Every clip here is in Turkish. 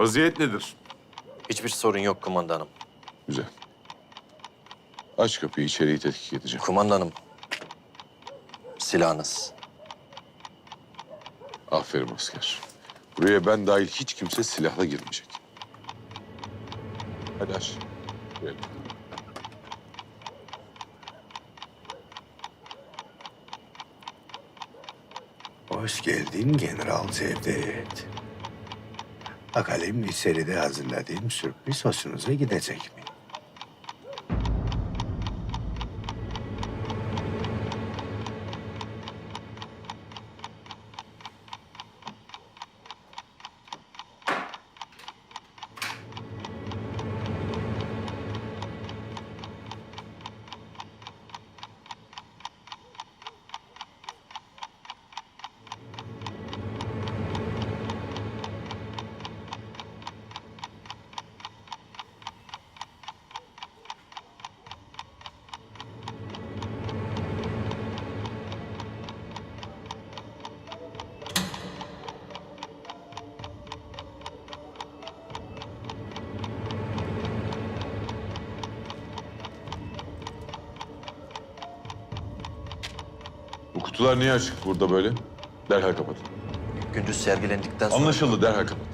Vaziyet nedir? Hiçbir sorun yok kumandanım. Güzel. Aç kapıyı içeriği tetkik edeceğim. Kumandanım. Silahınız. Aferin asker. Buraya ben dahil hiç kimse silahla girmeyecek. Hadi aç. Gel. Hoş geldin General Cevdet. Bakalım içeride hazırladığım sürpriz hoşunuza gidecek mi? Bu kutular niye açık burada böyle? Derhal kapat. Gündüz sergilendikten sonra... Anlaşıldı derhal kapat.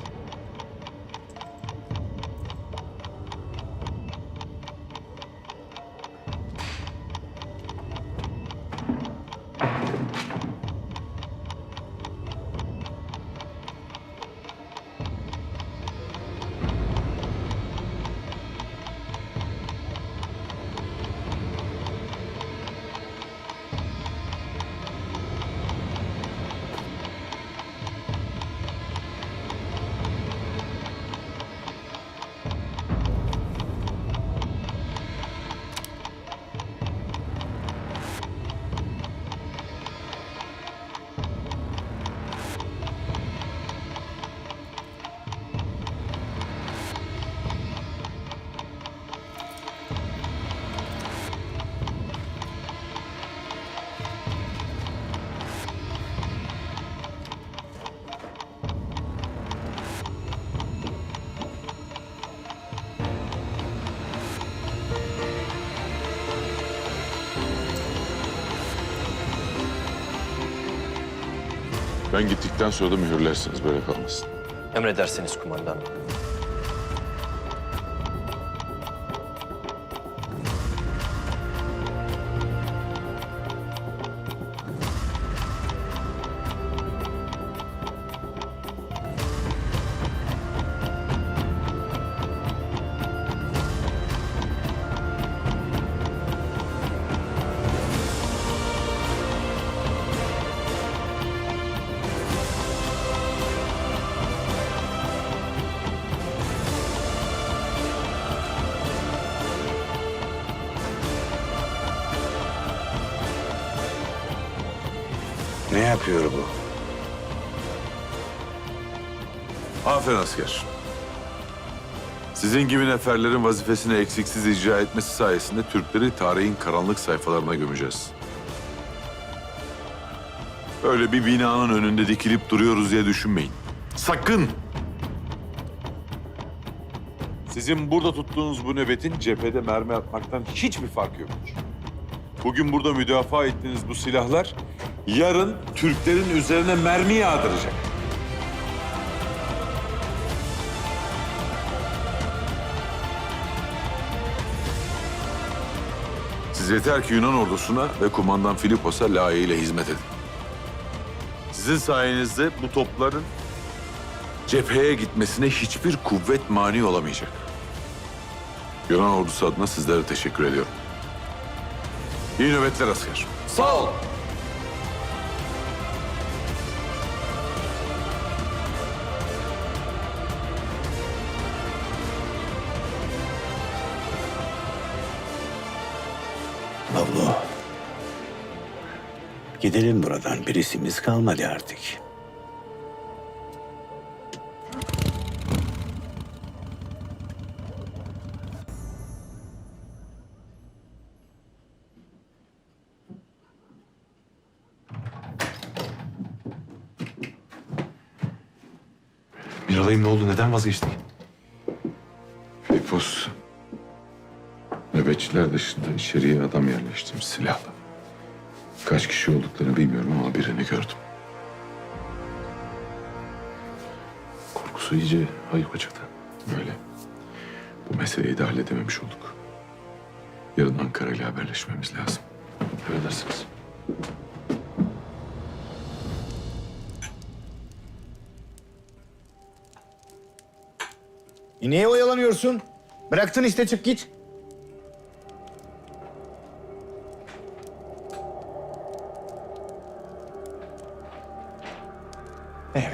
Ben gittikten sonra da mühürlersiniz böyle kalmasın. Emredersiniz kumandanım. Yapıyor bu? Aferin asker. Sizin gibi neferlerin vazifesini eksiksiz icra etmesi sayesinde Türkleri tarihin karanlık sayfalarına gömeceğiz. Öyle bir binanın önünde dikilip duruyoruz diye düşünmeyin. Sakın! Sizin burada tuttuğunuz bu nöbetin cephede mermi atmaktan hiçbir farkı yoktur. Bugün burada müdafaa ettiğiniz bu silahlar yarın Türklerin üzerine mermi yağdıracak. Siz yeter ki Yunan ordusuna ve kumandan Filipos'a layığıyla hizmet edin. Sizin sayenizde bu topların cepheye gitmesine hiçbir kuvvet mani olamayacak. Yunan ordusu adına sizlere teşekkür ediyorum. İyi nöbetler asker. Sağ ol. Gidelim buradan. Birisimiz kalmadı artık. Miralay'ım ne oldu? Neden vazgeçtik? Filipos nöbetçiler dışında içeriye adam yerleştirmiş silahla. Kaç kişi olduklarını bilmiyorum ama birini gördüm. Korkusu iyice hayıp çıktı. Öyle. Bu meseleyi de halledememiş olduk. Yarın Ankara ile haberleşmemiz lazım. Emredersiniz. E niye oyalanıyorsun? Bıraktın işte çık git.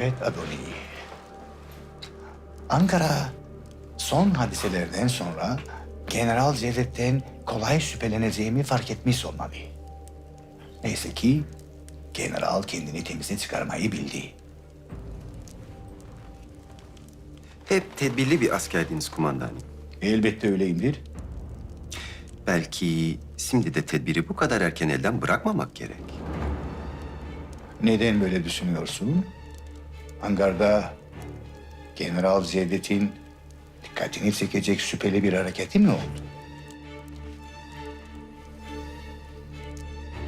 Evet Adoni. Ankara son hadiselerden sonra General Cevdet'ten kolay şüpheleneceğimi fark etmiş olmalı. Neyse ki General kendini temize çıkarmayı bildi. Hep tedbirli bir askerdiniz kumandanım. Elbette öyleyimdir. Belki şimdi de tedbiri bu kadar erken elden bırakmamak gerek. Neden böyle düşünüyorsun? Hangarda General Cevdet'in dikkatini çekecek şüpheli bir hareketi mi oldu?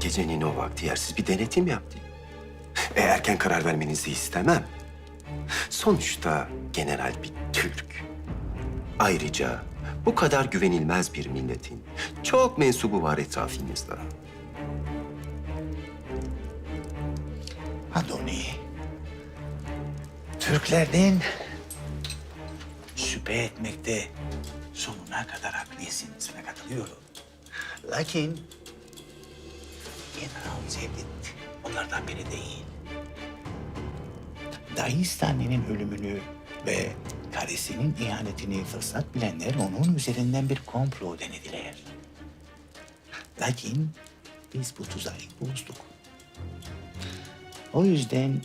Gecenin o vakti yersiz bir denetim yaptı. E, erken karar vermenizi istemem. Sonuçta general bir Türk. Ayrıca bu kadar güvenilmez bir milletin çok mensubu var etrafınızda. Adoni, Türklerden şüphe etmekte sonuna kadar haklısın. Sana katılıyorum. Lakin General Cevdet onlardan biri değil. Dağistanlı'nın ölümünü ve karısının ihanetini fırsat bilenler onun üzerinden bir komplo denediler. Lakin biz bu tuzağı bozduk. O yüzden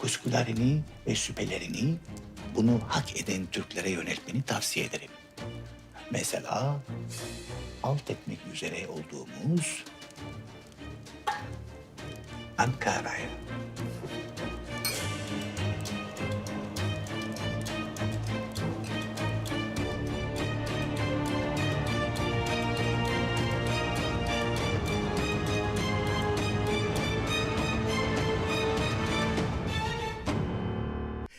kuşkularını ve şüphelerini bunu hak eden Türklere yöneltmeni tavsiye ederim. Mesela alt etmek üzere olduğumuz Ankara'ya.